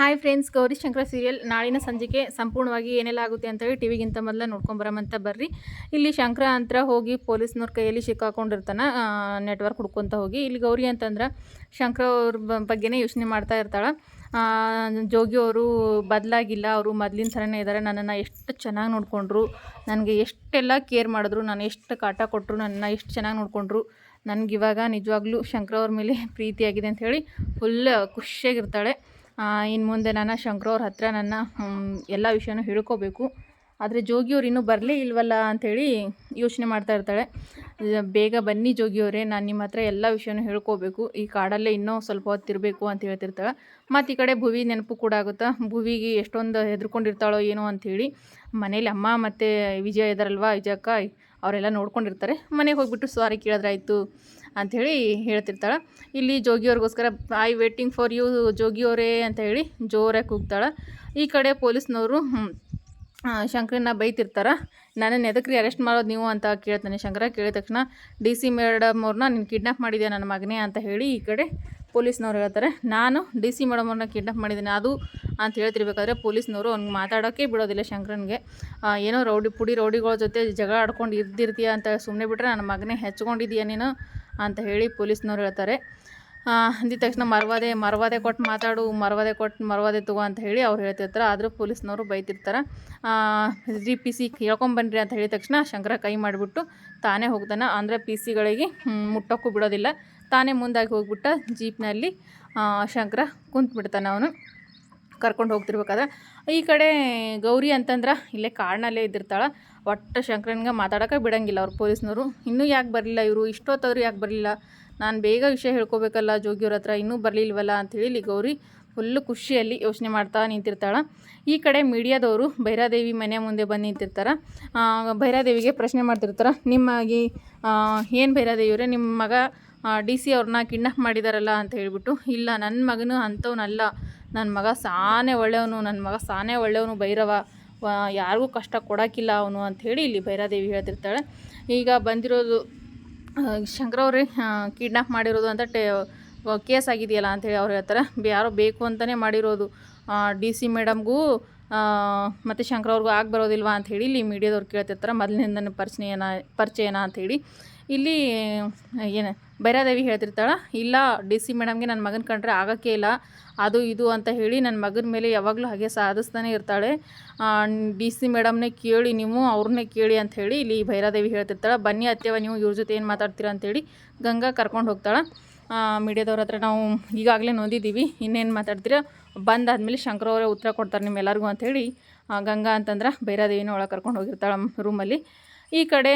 Hi friends Gowri Shankara serial ನಾಳಿನ ಸಂಜೆಗೆ ಸಂಪೂರ್ಣವಾಗಿ ಏನೆಲ್ಲ ಆಗುತ್ತೆ ಅಂತೇಳಿ ಟಿವಿಗಿಂತ ಮೊದಲ ನೋಡ್ಕೊಂಬರಮಂತ ಬರ್ರಿ. ಇಲ್ಲಿ ಶಂಕರ ಅಂತ ಹೋಗಿ ಪೊಲೀಸ್ನವ್ರ ಕೈಯಲ್ಲಿ ಸಿಕ್ಕಾಕೊಂಡಿರ್ತಾನೆ ನೆಟ್ವರ್ಕ್ ಹುಡ್ಕೊಂತ ಹೋಗಿ. ಇಲ್ಲಿ ಗೌರಿ ಅಂತಂದ್ರೆ ಶಂಕರ ಅವ್ರ ಬಗ್ಗೆನೇ ಯೋಚನೆ ಮಾಡ್ತಾ ಇರ್ತಾಳೆ. ಜೋಗಿ ಅವರು ಬದಲಾಗಿಲ್ಲ, ಅವರು ಮೊದಲಿನ ಥರನೇ ಇದ್ದಾರೆ ನನ್ನನ್ನು ಎಷ್ಟು ಚೆನ್ನಾಗಿ ನೋಡಿಕೊಂಡ್ರು, ನನಗೆ ಎಷ್ಟೆಲ್ಲ ಕೇರ್ ಮಾಡಿದ್ರು, ನಾನು ಎಷ್ಟು ಕಾಟ ಕೊಟ್ಟರು ನನ್ನನ್ನು ಎಷ್ಟು ಚೆನ್ನಾಗಿ ನೋಡಿಕೊಂಡ್ರು ನನಗಿವಾಗ ನಿಜವಾಗ್ಲೂ ಶಂಕರ ಅವ್ರ ಮೇಲೆ ಪ್ರೀತಿಯಾಗಿದೆ ಅಂತ ಹೇಳಿ ಫುಲ್ ಖುಷಿಯಾಗಿರ್ತಾಳೆ ಇನ್ನು ಮುಂದೆ ನಾನು ಶಂಕರ ಅವ್ರ ಹತ್ರ ನನ್ನ ಎಲ್ಲ ವಿಷಯನೂ ಹೇಳ್ಕೋಬೇಕು ಆದರೆ ಜೋಗಿಯವ್ರು ಇನ್ನೂ ಬರಲೇ ಇಲ್ವಲ್ಲ ಅಂಥೇಳಿ ಯೋಚನೆ ಮಾಡ್ತಾ ಇರ್ತಾಳೆ. ಬೇಗ ಬನ್ನಿ ಜೋಗಿಯವರೇ ನಾನು ನಿಮ್ಮ ಹತ್ರ ಎಲ್ಲ ವಿಷಯನೂ ಹೇಳ್ಕೋಬೇಕು ಈ ಕಾಡಲ್ಲೇ ಇನ್ನೂ ಸ್ವಲ್ಪ ಹೊತ್ತಿರಬೇಕು ಅಂತ ಹೇಳ್ತಿರ್ತಾಳೆ. ಮತ್ತು ಈ ಕಡೆ ಭುವಿ ನೆನಪು ಕೂಡ ಆಗುತ್ತಾ? ಭುವಿಗೆ ಎಷ್ಟೊಂದು ಹೆದರ್ಕೊಂಡಿರ್ತಾಳೋ ಏನೋ ಅಂಥೇಳಿ ಮನೇಲಿ ಅಮ್ಮ ಮತ್ತು ವಿಜಯ ಇದ್ದಾರಲ್ವ ವಿಜಯಕ್ಕ, ಅವರೆಲ್ಲ ನೋಡ್ಕೊಂಡಿರ್ತಾರೆ. ಮನೆಗೆ ಹೋಗ್ಬಿಟ್ಟು ಸಾರಿ ಕೇಳಿದ್ರಾಯ್ತು ಅಂಥೇಳಿ ಹೇಳ್ತಿರ್ತಾಳೆ. ಇಲ್ಲಿ ಜೋಗಿಯವ್ರಿಗೋಸ್ಕರ ಐ ವೇಟಿಂಗ್ ಫಾರ್ ಯು ಜೋಗಿಯವರೇ ಅಂತ ಹೇಳಿ ಜೋರಾಗಿ ಕೂಗ್ತಾಳೆ. ಈ ಕಡೆ ಪೊಲೀಸ್ನವರು ಶಂಕರನ್ನ ಬೈತಿರ್ತಾರೆ. ನನ್ನನ್ನು ಎದಕ್ರಿ ಅರೆಸ್ಟ್ ಮಾಡೋದು ನೀವು? ಅಂತ ಕೇಳ್ತಾನೆ ಶಂಕರ. ಕೇಳಿದ ತಕ್ಷಣ, ಡಿ ಸಿ ಮೇಡಮ್ ಅವ್ರನ್ನ ನೀನು ಕಿಡ್ನಾಪ್ ಮಾಡಿದ್ಯಾ ನನ್ನ ಮಗನೇ? ಅಂತ ಹೇಳಿ ಈ ಕಡೆ ಪೊಲೀಸ್ನವ್ರು ಹೇಳ್ತಾರೆ, ನಾನು ಡಿ ಸಿ ಮೇಡಮ್ ಅವ್ರನ್ನ ಕಿಡ್ನಾಪ್ ಮಾಡಿದ್ದೀನಿ. ಅದು ಅಂತ ಹೇಳ್ತಿರ್ಬೇಕಾದ್ರೆ ಪೊಲೀಸ್ನವರು ಅವ್ನಿಗೆ ಮಾತಾಡೋಕ್ಕೆ ಬಿಡೋದಿಲ್ಲ ಶಂಕರನ್ಗೆ. ಏನೋ ರೌಡಿ, ಪುಡಿ ರೌಡಿಗಳ ಜೊತೆ ಜಗಳ ಆಡ್ಕೊಂಡು ಇದ್ದಿರ್ತೀಯ ಅಂತ ಸುಮ್ಮನೆ ಬಿಟ್ಟರೆ ನನ್ನ ಮಗನೇ ಹೆಚ್ಕೊಂಡಿದ್ದೀಯ ನೀನು? ಅಂತ ಹೇಳಿ ಪೊಲೀಸ್ನವ್ರು ಹೇಳ್ತಾರೆ. ಅಂದಿದ ತಕ್ಷಣ ಮರವಾದೆ ಮರವಾದೆ ಕೊಟ್ಟು ಮಾತಾಡು, ಮರವಾದೆ ಕೊಟ್ಟು ಮರವಾದೆ ತಗೋ ಅಂತ ಹೇಳಿ ಅವ್ರು ಹೇಳ್ತಿರ್ತಾರೆ. ಆದರೂ ಪೊಲೀಸ್ನವರು ಬೈತಿರ್ತಾರೆ. ಜಿ ಪಿ ಸಿ ಕೇಳ್ಕೊಂಬನ್ರಿ ಅಂತ ಹೇಳಿದ ತಕ್ಷಣ ಶಂಕರ ಕೈ ಮಾಡಿಬಿಟ್ಟು ತಾನೇ ಹೋಗ್ತಾನೆ. ಅಂದರೆ ಪಿ ಸಿಗಳಿಗೆ ಮುಟ್ಟೋಕ್ಕೂ ಬಿಡೋದಿಲ್ಲ. ತಾನೇ ಮುಂದಾಗಿ ಹೋಗ್ಬಿಟ್ಟ ಜೀಪ್ನಲ್ಲಿ ಶಂಕರ ಕುಂತ್ಬಿಡ್ತಾನೆ ಅವನು. ಕರ್ಕೊಂಡು ಹೋಗ್ತಿರ್ಬೇಕಾದ್ರೆ, ಈ ಕಡೆ ಗೌರಿ ಅಂತಂದ್ರೆ ಇಲ್ಲೇ ಕಾಡಿನಲ್ಲೇ ಇದ್ದಿರ್ತಾಳೆ. ಒಟ್ಟು ಶಂಕರನ್ಗೆ ಮಾತಾಡೋಕೆ ಬಿಡಂಗಿಲ್ಲ ಅವ್ರು ಪೊಲೀಸ್ನವರು. ಇನ್ನೂ ಯಾಕೆ ಬರಲಿಲ್ಲ ಇವರು? ಇಷ್ಟೊತ್ತವ್ರು ಯಾಕೆ ಬರಲಿಲ್ಲ? ನಾನು ಬೇಗ ವಿಷಯ ಹೇಳ್ಕೊಬೇಕಲ್ಲ ಜೋಗಿಯವ್ರ ಹತ್ರ, ಇನ್ನೂ ಬರಲಿಲ್ವಲ್ಲ ಅಂಥೇಳಿ ಇಲ್ಲಿ ಗೌರಿ ಫುಲ್ಲು ಖುಷಿಯಲ್ಲಿ ಯೋಚನೆ ಮಾಡ್ತಾ ನಿಂತಿರ್ತಾಳೆ. ಈ ಕಡೆ ಮೀಡಿಯಾದವರು ಭೈರಾದೇವಿ ಮನೆ ಮುಂದೆ ಬಂದು ನಿಂತಿರ್ತಾರೆ. ಭೈರಾದೇವಿಗೆ ಪ್ರಶ್ನೆ ಮಾಡ್ತಿರ್ತಾರೆ, ನಿಮ್ಮಾಗಿ ಏನು ಭೈರಾದೇವಿಯವರೇ? ನಿಮ್ಮ ಮಗ ಡಿ ಸಿ ಅವ್ರನ್ನ ಕಿಡ್ನಾಪ್ ಮಾಡಿದಾರಲ್ಲ ಅಂತ ಹೇಳಿಬಿಟ್ಟು, ಇಲ್ಲ ನನ್ನ ಮಗನು ಅಂಥವ್ನಲ್ಲ ನನ್ನ ಮಗ ಸಾನೇ ಒಳ್ಳೆಯವನು ನನ್ನ ಮಗ ಸಾನೇ ಒಳ್ಳೆಯವನು ಭೈರವ ಯಾರಿಗೂ ಕಷ್ಟ ಕೊಡೋಕ್ಕಿಲ್ಲ ಅವನು ಅಂಥೇಳಿ ಇಲ್ಲಿ ಭೈರಾದೇವಿ ಹೇಳ್ತಿರ್ತಾಳೆ. ಈಗ ಬಂದಿರೋದು ಶಂಕರ ಅವ್ರೆ ಕಿಡ್ನಾಪ್ ಮಾಡಿರೋದು ಅಂತ ಟೇ ಕೇಸ್ ಆಗಿದೆಯಲ್ಲ ಅಂಥೇಳಿ ಅವ್ರು ಹೇಳ್ತಾರೆ. ಯಾರೋ ಬೇಕು ಅಂತಲೇ ಮಾಡಿರೋದು. ಡಿ ಸಿ ಮೇಡಮ್ಗೂ ಮತ್ತು ಶಂಕರ ಅವ್ರಿಗೂ ಆಗಿ ಬರೋದಿಲ್ವಾ ಅಂಥೇಳಿ ಇಲ್ಲಿ ಮೀಡಿಯಾದವ್ರು ಕೇಳ್ತಿರ್ತಾರೆ. ಮೊದಲಿನಿಂದನೇ ಪರಿಚಯನ ಪರಿಚಯನ ಅಂಥೇಳಿ ಇಲ್ಲಿ, ಏನು ಭೈರಾದೇವಿ ಹೇಳ್ತಿರ್ತಾಳೆ, ಇಲ್ಲ, ಡಿ ಸಿ ಮೇಡಮ್ಗೆ ನನ್ನ ಮಗನ ಕಂಡ್ರೆ ಆಗೋಕ್ಕೆ ಇಲ್ಲ, ಅದು ಇದು ಅಂತ ಹೇಳಿ ನನ್ನ ಮಗನ ಮೇಲೆ ಯಾವಾಗಲೂ ಹಾಗೆ ಸಾಧಿಸ್ತಾನೆ ಇರ್ತಾಳೆ. ಡಿ ಸಿ ಮೇಡಮ್ನೇ ಕೇಳಿ, ನೀವು ಅವ್ರನ್ನೇ ಕೇಳಿ ಅಂತ ಹೇಳಿ ಇಲ್ಲಿ ಭೈರಾದೇವಿ ಹೇಳ್ತಿರ್ತಾಳೆ, ಬನ್ನಿ ಅತ್ತೆವ ನೀವು ಇವ್ರ ಜೊತೆ ಏನು ಮಾತಾಡ್ತೀರಾ ಅಂತೇಳಿ ಗಂಗಾ ಕರ್ಕೊಂಡು ಹೋಗ್ತಾಳೆ. ಮೀಡಿಯಾದವ್ರ ಹತ್ರ ನಾವು ಈಗಾಗಲೇ ನೋಂದಿದ್ದೀವಿ, ಇನ್ನೇನು ಮಾತಾಡ್ತೀರಾ? ಬಂದಾದಮೇಲೆ ಶಂಕರ ಅವರೇ ಉತ್ತರ ಕೊಡ್ತಾರೆ ನಿಮ್ಮೆಲ್ಲರಿಗೂ ಅಂಥೇಳಿ ಗಂಗಾ ಅಂತಂದ್ರೆ ಭೈರಾದೇವಿನ ಒಳಗೆ ಕರ್ಕೊಂಡು ಹೋಗಿರ್ತಾಳೆ ರೂಮಲ್ಲಿ ಈ ಕಡೆ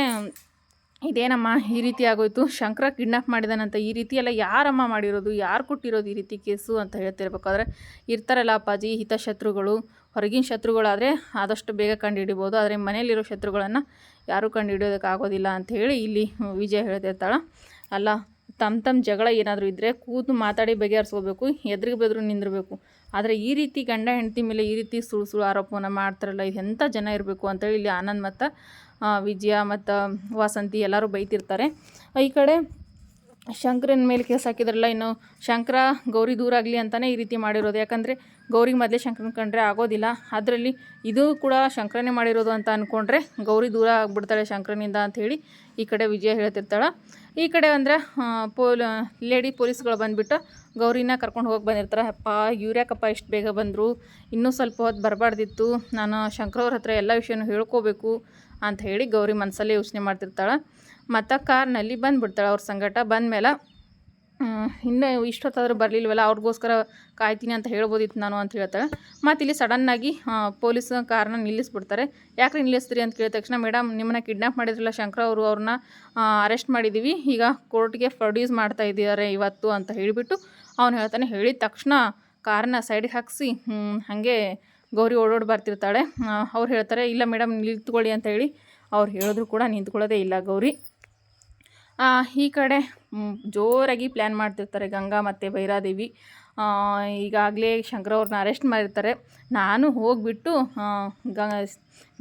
ಇದೇನಮ್ಮ ಈ ರೀತಿ ಆಗೋಯ್ತು? ಶಂಕರ ಕಿಡ್ನಾಪ್ ಮಾಡಿದಾನಂತ ಈ ರೀತಿ ಎಲ್ಲ ಯಾರಮ್ಮ ಮಾಡಿರೋದು? ಯಾರು ಕೊಟ್ಟಿರೋದು ಈ ರೀತಿ ಕೇಸು ಅಂತ ಹೇಳ್ತಿರ್ಬೇಕಾದ್ರೆ ಇರ್ತಾರಲ್ಲ ಅಪ್ಪಾಜಿ, ಹಿತಶತ್ರುಗಳು, ಹೊರಗಿನ ಶತ್ರುಗಳಾದರೆ ಆದಷ್ಟು ಬೇಗ ಕಂಡುಹಿಡಿಬೋದು. ಆದರೆ ಮನೆಯಲ್ಲಿರೋ ಶತ್ರುಗಳನ್ನು ಯಾರೂ ಕಂಡುಹಿಡಿಯೋದಕ್ಕಾಗೋದಿಲ್ಲ ಹೇಳಿ ಇಲ್ಲಿ ವಿಜಯ ಹೇಳ್ತಿರ್ತಾಳೆ. ಅಲ್ಲ ತಮ್ಮ ತಮ್ಮ ಜಗಳ ಏನಾದರೂ ಇದ್ದರೆ ಕೂತು ಮಾತಾಡಿ ಬಗೆಹರಿಸ್ಕೋಬೇಕು, ಎದುರಿಗೆ ಬೆದ್ರು ನಿಂದಿರಬೇಕು. ಆದರೆ ಈ ರೀತಿ ಗಂಡ ಹೆಂಡತಿ ಮೇಲೆ ಈ ರೀತಿ ಸುಳ್ಳು ಸುಳ್ಳು ಆರೋಪವನ್ನು ಮಾಡ್ತಾರಲ್ಲ, ಇದು ಎಂಥ ಜನ ಇರಬೇಕು ಅಂತೇಳಿ ಇಲ್ಲಿ ಆನಂದ್ ಮತ್ತು ವಿಜಯ ಮತ್ತು ವಾಸಂತಿ ಎಲ್ಲರೂ ಬೈತಿರ್ತಾರೆ. ಈ ಕಡೆ ಶಂಕರನ ಮೇಲೆ ಕೇಸ್ ಹಾಕಿದ್ರಲ್ಲ, ಇನ್ನು ಶಂಕರ ಗೌರಿ ದೂರ ಆಗಲಿ ಅಂತಲೇ ಈ ರೀತಿ ಮಾಡಿರೋದು. ಯಾಕಂದರೆ ಗೌರಿಗೆ ಮೊದಲೇ ಶಂಕರನ ಕಂಡ್ರೆ ಆಗೋದಿಲ್ಲ. ಅದರಲ್ಲಿ ಇದು ಕೂಡ ಶಂಕರನೇ ಮಾಡಿರೋದು ಅಂತ ಅಂದ್ಕೊಂಡ್ರೆ ಗೌರಿ ದೂರ ಆಗಿಬಿಡ್ತಾಳೆ ಶಂಕರನಿಂದ ಅಂಥೇಳಿ ಈ ಕಡೆ ವಿಜಯ ಹೇಳ್ತಿರ್ತಾಳೆ. ಈ ಕಡೆ ಅಂದರೆ ಪೋಲ್, ಲೇಡಿ ಪೊಲೀಸ್ಗಳು ಬಂದುಬಿಟ್ಟು ಗೌರಿನ ಕರ್ಕೊಂಡು ಹೋಗಿ ಬಂದಿರ್ತಾರೆ. ಅಪ್ಪ, ಇವ್ರ್ಯಾಕಪ್ಪ ಇಷ್ಟು ಬೇಗ ಬಂದರು? ಇನ್ನೂ ಸ್ವಲ್ಪ ಹೊತ್ತು ಬರಬಾರ್ದಿತ್ತು. ನಾನು ಶಂಕರವ್ರ ಹತ್ರ ಎಲ್ಲ ವಿಷಯನೂ ಹೇಳ್ಕೋಬೇಕು ಅಂತ ಹೇಳಿ ಗೌರಿ ಮನಸ್ಸಲ್ಲೇ ಯೋಚನೆ ಮಾಡ್ತಿರ್ತಾಳೆ. ಮತ್ತು ಕಾರ್ನಲ್ಲಿ ಬಂದುಬಿಡ್ತಾಳೆ ಅವ್ರ ಸಂಗಟ. ಬಂದಮೇಲೆ ಇನ್ನೂ ಇಷ್ಟೊತ್ತಾದರೂ ಬರಲಿಲ್ವಲ್ಲ? ಅವ್ರಿಗೋಸ್ಕರ ಕಾಯ್ತೀನಿ ಅಂತ ಹೇಳ್ಬೋದಿತ್ತು ನಾನು ಅಂತ ಹೇಳ್ತಾಳೆ. ಮತ್ತು ಇಲ್ಲಿ ಸಡನ್ನಾಗಿ ಪೊಲೀಸ್ ಕಾರ್ನ ನಿಲ್ಲಿಸ್ಬಿಡ್ತಾರೆ. ಯಾಕೆ ನಿಲ್ಲಿಸ್ತೀರಿ? ಅಂತ ಕೇಳಿದ ತಕ್ಷಣ ಮೇಡಮ್ ನಿಮ್ಮನ್ನ ಕಿಡ್ನಾಪ್ ಮಾಡಿದ್ರಲ್ಲ ಶಂಕರ ಅವರು ಅವ್ರನ್ನ ಅರೆಸ್ಟ್ ಮಾಡಿದ್ದೀವಿ ಈಗ ಕೋರ್ಟ್ಗೆ ಪ್ರೊಡ್ಯೂಸ್ ಮಾಡ್ತಾ ಇದ್ದಾರೆ ಇವತ್ತು ಅಂತ ಹೇಳಿಬಿಟ್ಟು ಅವ್ನು ಹೇಳ್ತಾನೆ, ಹೇಳಿದ ತಕ್ಷಣ ಕಾರನ್ನ ಸೈಡಿಗೆ ಹಾಕಿಸಿ ಹಾಗೆ ಗೌರಿ ಓಡೋಡಿ ಬರ್ತಿರ್ತಾಳೆ. ಅವ್ರು ಹೇಳ್ತಾರೆ, ಇಲ್ಲ ಮೇಡಮ್ ನಿಂತ್ಕೊಳ್ಳಿ ಅಂತ ಹೇಳಿ. ಅವ್ರು ಹೇಳಿದ್ರು ಕೂಡ ನಿಂತ್ಕೊಳ್ಳೋದೇ ಇಲ್ಲ ಗೌರಿ. ಈ ಕಡೆ ಜೋರಾಗಿ ಪ್ಲ್ಯಾನ್ ಮಾಡ್ತಿರ್ತಾರೆ ಗಂಗಾ ಮತ್ತು ಭೈರಾದೇವಿ ಈಗಾಗಲೇ ಶಂಕರ ಅವ್ರನ್ನ ಅರೆಸ್ಟ್ ಮಾಡಿರ್ತಾರೆ. ನಾನು ಹೋಗಿಬಿಟ್ಟು ಗ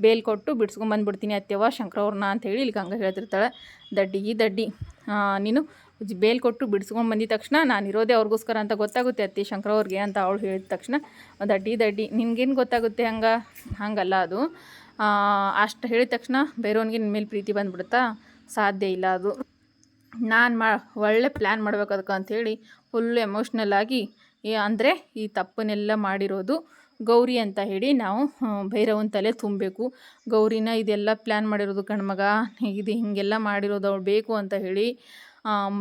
ಬೇಲ್ ಕೊಟ್ಟು ಬಿಡ್ಸ್ಕೊಂಬಂದ್ಬಿಡ್ತೀನಿ ಅತ್ಯವ ಶಂಕರ ಅವ್ರನ್ನ ಹೇಳಿ ಇಲ್ಲಿ ಗಂಗಾ ಹೇಳ್ತಿರ್ತಾಳೆ. ದಡ್ಡಿ ದಡ್ಡಿ. ನೀನು ಬೇಲ್ ಕೊಟ್ಟು ಬಿಡಿಸ್ಕೊಂಡು ಬಂದಿದ ತಕ್ಷಣ ನಾನು ಇರೋದೇ ಅವ್ರಿಗೋಸ್ಕರ ಅಂತ ಗೊತ್ತಾಗುತ್ತೆ ಅತ್ತಿ ಶಂಕರ ಅವ್ರಿಗೆ ಅಂತ ಅವಳು ಹೇಳಿದ ತಕ್ಷಣ. ಒಂದು ಅಡ್ಡಿ ದಡ್ಡಿ. ನಿನಗೇನು ಗೊತ್ತಾಗುತ್ತೆ ಹಂಗೆ? ಹಂಗಲ್ಲ ಅದು. ಅಷ್ಟು ಹೇಳಿದ ತಕ್ಷಣ ಬೇರೆಯವ್ನಿಗೆ ನಿನ್ನ ಮೇಲೆ ಪ್ರೀತಿ ಬಂದುಬಿಡುತ್ತಾ? ಸಾಧ್ಯ ಇಲ್ಲ ಅದು. ನಾನು ಮಾ ಒಳ್ಳೆ ಪ್ಲ್ಯಾನ್ ಮಾಡ್ಬೇಕು ಅದಕ್ಕೆ ಅಂಥೇಳಿ ಫುಲ್ ಎಮೋಷ್ನಲ್ ಆಗಿ ಅಂದರೆ ಈ ತಪ್ಪನ್ನೆಲ್ಲ ಮಾಡಿರೋದು ಗೌರಿ ಅಂತ ಹೇಳಿ ನಾವು ಭೈರವನ ತಲೆ ತುಂಬಬೇಕು. ಗೌರಿನ ಇದೆಲ್ಲ ಪ್ಲ್ಯಾನ್ ಮಾಡಿರೋದು ಕಣ್ಮಗ ಇದು ಹೀಗೆಲ್ಲ ಮಾಡಿರೋದು, ಅವಳು ಬೇಕು ಅಂತ ಹೇಳಿ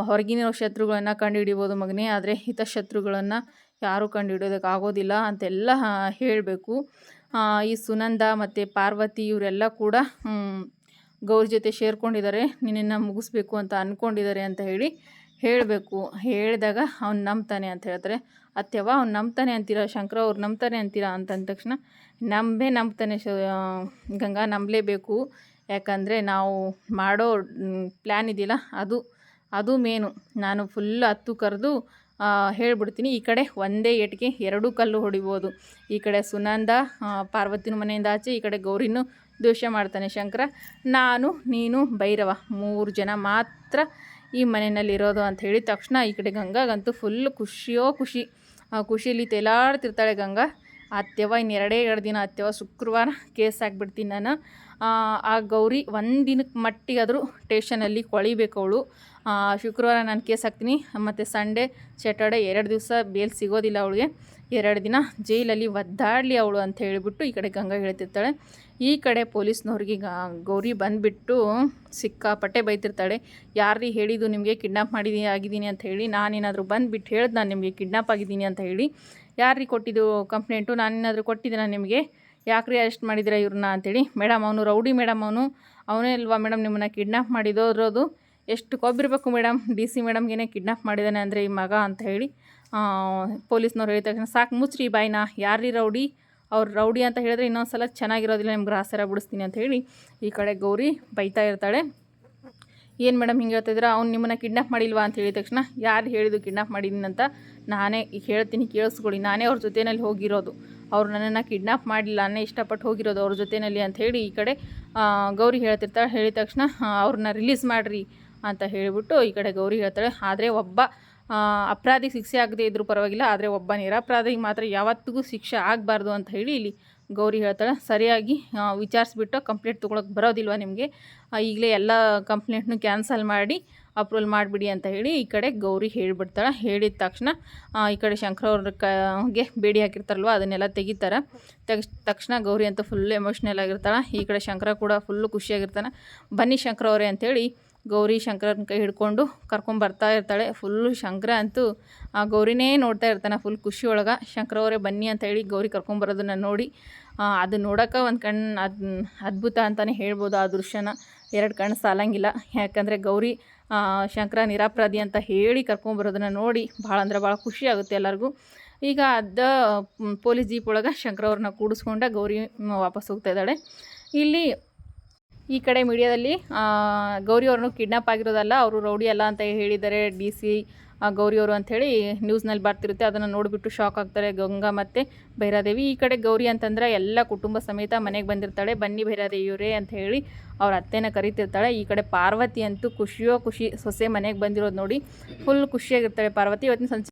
ಹೊರಗಿನ ಶತ್ರುಗಳನ್ನು ಕಂಡುಹಿಡಿಬೋದು ಮಗನೇ. ಆದರೆ ಹಿತಶತ್ರುಗಳನ್ನು ಯಾರು ಆಗೋದಿಲ್ಲ ಅಂತೆಲ್ಲ ಹೇಳಬೇಕು. ಈ ಸುನಂದ ಮತ್ತು ಪಾರ್ವತಿ ಇವರೆಲ್ಲ ಕೂಡ ಗೌರಿ ಜೊತೆ ಸೇರ್ಕೊಂಡಿದ್ದಾರೆ. ನಿನ್ನನ್ನು ಮುಗಿಸ್ಬೇಕು ಅಂತ ಅಂದ್ಕೊಂಡಿದ್ದಾರೆ ಅಂತ ಹೇಳಿ ಹೇಳಬೇಕು. ಹೇಳಿದಾಗ ಅವ್ನು ನಂಬ್ತಾನೆ ಅಂತ ಹೇಳ್ತಾರೆ. ಅತ್ಯವ ಅವ್ನು ನಂಬ್ತಾನೆ ಅಂತೀರಾ? ಶಂಕರ, ಅವ್ರು ನಂಬ್ತಾನೆ ಅಂತೀರಾ? ಅಂತ ಅಂದ ತಕ್ಷಣ, ನಂಬೇ ನಂಬ್ತಾನೆ ಶ ಗಂಗಾ, ನಂಬಲೇಬೇಕು. ಯಾಕಂದರೆ ನಾವು ಮಾಡೋ ಪ್ಲ್ಯಾನ್ ಇದೆಯಲ್ಲ, ಅದು ಅದು ಮೇನು. ನಾನು ಫುಲ್ ಹತ್ತು ಕರೆದು ಹೇಳ್ಬಿಡ್ತೀನಿ. ಈ ಕಡೆ ಒಂದೇ ಏಟಿಗೆ ಎರಡೂ ಕಲ್ಲು ಹೊಡಿಬೋದು. ಈ ಕಡೆ ಸುನಂದ ಪಾರ್ವತಿನ ಮನೆಯಿಂದ ಆಚೆ, ಈ ಕಡೆ ಗೌರಿನೂ ದ್ವೇಷ ಮಾಡ್ತಾನೆ ಶಂಕರ. ನಾನು, ನೀನು, ಭೈರವ ಮೂರು ಜನ ಮಾತ್ರ ಈ ಮನೆಯಲ್ಲಿ ಇರೋದು ಅಂತ ಹೇಳಿದ ತಕ್ಷಣ ಈ ಕಡೆ ಗಂಗಾಗಂತೂ ಫುಲ್ ಖುಷಿಯೋ ಖುಷಿ. ಆ ಖುಷಿಲಿ ತೇಲಾಡ್ತಿರ್ತಾಳೆ ಗಂಗಾ. ಅತ್ಯವ ಇನ್ನು ಎರಡೇ ದಿನ ಅತ್ಯವ ಶುಕ್ರವಾರ ಕೇಸ್ ಹಾಕ್ಬಿಡ್ತೀನಿ ನಾನು. ಆ, ಆ ಗೌರಿ ಒಂದು ದಿನಕ್ಕೆ ಮಟ್ಟಿಗಾದರೂ ಟೇಷನಲ್ಲಿ ಕೊಳಿಬೇಕು ಅವಳು. ಶುಕ್ರವಾರ ನಾನು ಕೇಸ್ ಹಾಕ್ತೀನಿ. ಮತ್ತು ಸಂಡೇ ಸ್ಯಾಟರ್ಡೆ ಎರಡು ದಿವಸ ಬೇಲ್ ಸಿಗೋದಿಲ್ಲ ಅವಳಿಗೆ. ಎರಡು ದಿನ ಜೈಲಲ್ಲಿ ಒದ್ದಾಡಲಿ ಅವಳು ಅಂತ ಹೇಳಿಬಿಟ್ಟು ಈ ಕಡೆ ಗಂಗಾ ಹೇಳ್ತಿರ್ತಾಳೆ. ಈ ಕಡೆ ಪೊಲೀಸ್ನವ್ರಿಗೆ ಗೌರಿ ಬಂದುಬಿಟ್ಟು ಸಿಕ್ಕಾಪಟ್ಟೆ ಬೈತಿರ್ತಾಳೆ. ಯಾರೀ ಹೇಳಿದ್ದು ನಿಮಗೆ ಕಿಡ್ನಾಪ್ ಮಾಡಿದೀನಿ, ಆಗಿದ್ದೀನಿ ಅಂತ ಹೇಳಿ, ನಾನೇನಾದರೂ ಬಂದುಬಿಟ್ಟು ಹೇಳ್ದು ನಾನು ನಿಮಗೆ ಕಿಡ್ನಾಪ್ ಆಗಿದ್ದೀನಿ ಅಂತ ಹೇಳಿ, ಯಾರೀ ಕೊಟ್ಟಿದ್ದು ಕಂಪ್ಲೇಂಟು, ನಾನೇನಾದರೂ ಕೊಟ್ಟಿದ್ದೀನ ನಿಮಗೆ? ಯಾಕ್ರಿ ಅರೆಸ್ಟ್ ಮಾಡಿದ್ರೆ ಇವ್ರನ್ನ ಅಂತೇಳಿ ಮೇಡಮ್, ಅವನು ರೌಡಿ ಮೇಡಮ್ ಅವನು. ಅವನೇ ಅಲ್ವಾ ಮೇಡಮ್ ನಿಮ್ಮನ್ನು ಕಿಡ್ನಾಪ್ ಮಾಡಿದೋರೋದು ಎಷ್ಟು ಕೊಬ್ಬಿರಬೇಕು ಮೇಡಮ್, ಡಿ ಸಿ ಮೇಡಮ್ಗೇನೆ ಕಿಡ್ನಾಪ್ ಮಾಡಿದ್ದಾನೆ ಅಂದರೆ ಈ ಮಗ ಅಂತ ಹೇಳಿ ಪೊಲೀಸ್ನವ್ರು ಹೇಳಿದ ತಕ್ಷಣ, ಸಾಕು ಮುಚ್ಚ್ರಿ ಬಾಯ್ನ ಯಾರೀ ರೌಡಿ? ಅವ್ರು ರೌಡಿ ಅಂತ ಹೇಳಿದ್ರೆ ಇನ್ನೊಂದು ಸಲ ಚೆನ್ನಾಗಿರೋದಿಲ್ಲ, ನಿಮ್ಗೆ ಗ್ರಾಸರ ಬಿಡಿಸ್ತೀನಿ ಅಂತ ಹೇಳಿ ಈ ಕಡೆ ಗೌರಿ ಬೈತಾ ಇರ್ತಾಳೆ. ಏನು ಮೇಡಮ್ ಹಿಂಗೆ ಹೇಳ್ತಿದ್ರೆ ಅವ್ನು ನಿಮ್ಮನ್ನು ಕಿಡ್ನಾಪ್ ಮಾಡಿಲ್ವಾ? ಅಂತ ಹೇಳಿದ ತಕ್ಷಣ, ಯಾರು ಹೇಳಿದ್ದು ಕಿಡ್ನಾಪ್ ಮಾಡಿದ್ದೀನಿ ಅಂತ ನಾನೇ ಹೇಳ್ತೀನಿ ಕೇಳಿಸ್ಕೊಳ್ಳಿ ನಾನೇ ಅವ್ರ ಜೊತೆಯಲ್ಲಿ ಹೋಗಿರೋದು. ಅವ್ರು ನನ್ನನ್ನು ಕಿಡ್ನಾಪ್ ಮಾಡಿಲ್ಲ, ನಾನೇ ಇಷ್ಟಪಟ್ಟು ಹೋಗಿರೋದು ಅವ್ರ ಜೊತೆಯಲ್ಲಿ ಅಂತ ಹೇಳಿ ಈ ಕಡೆ ಗೌರಿ ಹೇಳ್ತಿರ್ತಾಳೆ. ಹೇಳಿದ ತಕ್ಷಣ ಅವ್ರನ್ನ ರಿಲೀಸ್ ಮಾಡಿರಿ ಅಂತ ಹೇಳಿಬಿಟ್ಟು ಈ ಕಡೆ ಗೌರಿ ಹೇಳ್ತಾಳೆ. ಆದರೆ ಒಬ್ಬ ಅಪರಾಧಿ ಶಿಕ್ಷೆ ಆಗದೇ ಇದ್ರೂ ಪರವಾಗಿಲ್ಲ, ಆದರೆ ಒಬ್ಬ ನಿರಪರಾಧಿಗೆ ಮಾತ್ರ ಯಾವತ್ತಿಗೂ ಶಿಕ್ಷೆ ಆಗಬಾರ್ದು ಅಂತ ಹೇಳಿ ಇಲ್ಲಿ ಗೌರಿ ಹೇಳ್ತಾಳೆ. ಸರಿಯಾಗಿ ವಿಚಾರಿಸ್ಬಿಟ್ಟು ಕಂಪ್ಲೇಂಟ್ ತೊಗೊಳಕ್ಕೆ ಬರೋದಿಲ್ವ ನಿಮಗೆ? ಈಗಲೇ ಎಲ್ಲ ಕಂಪ್ಲೇಂಟ್ನು ಕ್ಯಾನ್ಸಲ್ ಮಾಡಿ ಅಪ್ರೂವಲ್ ಮಾಡಿಬಿಡಿ ಅಂತ ಹೇಳಿ ಈ ಕಡೆ ಗೌರಿ ಹೇಳಿಬಿಡ್ತಾಳೆ. ಹೇಳಿದ ತಕ್ಷಣ ಈ ಕಡೆ ಶಂಕರ ಅವ್ರ ಕಗೆ ಬೇಡಿ ಹಾಕಿರ್ತಾರಲ್ವ, ಅದನ್ನೆಲ್ಲ ತೆಗಿತಾರೆ. ತೆಗ್ ತಕ್ಷಣ ಗೌರಿ ಅಂತ ಫುಲ್ ಎಮೋಷ್ನಲ್ ಆಗಿರ್ತಾಳೆ. ಈ ಕಡೆ ಶಂಕರ ಕೂಡ ಫುಲ್ಲು ಖುಷಿಯಾಗಿರ್ತಾನೆ. ಬನ್ನಿ ಶಂಕರ ಅವರೇ ಅಂತೇಳಿ ಗೌರಿ ಶಂಕರನ ಕೈ ಹಿಡ್ಕೊಂಡು ಕರ್ಕೊಂಡು ಬರ್ತಾ ಇರ್ತಾಳೆ. ಫುಲ್ಲು ಶಂಕರ ಅಂತೂ ಆ ಗೌರಿನೇ ನೋಡ್ತಾ ಇರ್ತಾನೆ ಫುಲ್ ಖುಷಿ ಶಂಕರ ಅವರೇ, ಬನ್ನಿ ಅಂತ ಹೇಳಿ ಗೌರಿ ಕರ್ಕೊಂಬರೋದನ್ನು ನೋಡಿ. ಅದು ನೋಡೋಕೆ ಒಂದು ಕಣ್ಣು ಅದು, ಅದ್ಭುತ ಅಂತಲೇ ಹೇಳ್ಬೋದು ಆ ದೃಶ್ಯನ. ಎರಡು ಕಣ್ಣು ಸಾಲಂಗಿಲ್ಲ. ಯಾಕಂದರೆ ಗೌರಿ ಶಂಕರ ನಿರಾಪರಾಧಿ ಅಂತ ಹೇಳಿ ಕರ್ಕೊಂಬರೋದನ್ನು ನೋಡಿ ಭಾಳ ಅಂದರೆ ಭಾಳ ಖುಷಿ ಆಗುತ್ತೆ ಎಲ್ಲರಿಗೂ. ಈಗ ಅದ ಪೊಲೀಸ್ ಜೀಪ್ ಒಳಗೆ ಶಂಕರ ಅವ್ರನ್ನ ಕೂಡಿಸ್ಕೊಂಡ ಗೌರಿ ವಾಪಸ್ ಹೋಗ್ತಾ ಇದ್ದಾಳೆ. ಇಲ್ಲಿ ಈ ಕಡೆ ಮೀಡಿಯಾದಲ್ಲಿ ಗೌರಿ ಅವ್ರನ್ನು ಕಿಡ್ನಾಪ್ ಆಗಿರೋದಲ್ಲ, ಅವರು ರೌಡಿ ಅಲ್ಲ ಅಂತ ಹೇಳಿದ್ದಾರೆ ಡಿ ಸಿ ಗೌರಿ ಅವರು ಅಂಥೇಳಿ ನ್ಯೂಸ್ನಲ್ಲಿ ಬರ್ತಿರುತ್ತೆ. ಅದನ್ನು ನೋಡಿಬಿಟ್ಟು ಶಾಕ್ ಆಗ್ತಾರೆ ಗಂಗಾ ಮತ್ತು ಭೈರಾದೇವಿ. ಈ ಕಡೆ ಗೌರಿ ಅಂತಂದ್ರೆ ಎಲ್ಲ ಕುಟುಂಬ ಸಮೇತ ಮನೆಗೆ ಬಂದಿರ್ತಾಳೆ. ಬನ್ನಿ ಭೈರಾದೇವಿಯವರೇ ಅಂತ ಹೇಳಿ ಅವ್ರ ಅತ್ತೆನ ಕರಿತಿರ್ತಾಳೆ. ಈ ಕಡೆ ಪಾರ್ವತಿ ಅಂತೂ ಖುಷಿಯೋ ಖುಷಿ ಸೊಸೆ ಮನೆಗೆ ಬಂದಿರೋದು ನೋಡಿ ಫುಲ್ ಖುಷಿಯಾಗಿರ್ತಾಳೆ ಪಾರ್ವತಿ. ಇವತ್ತಿನ ಸಂಜೆ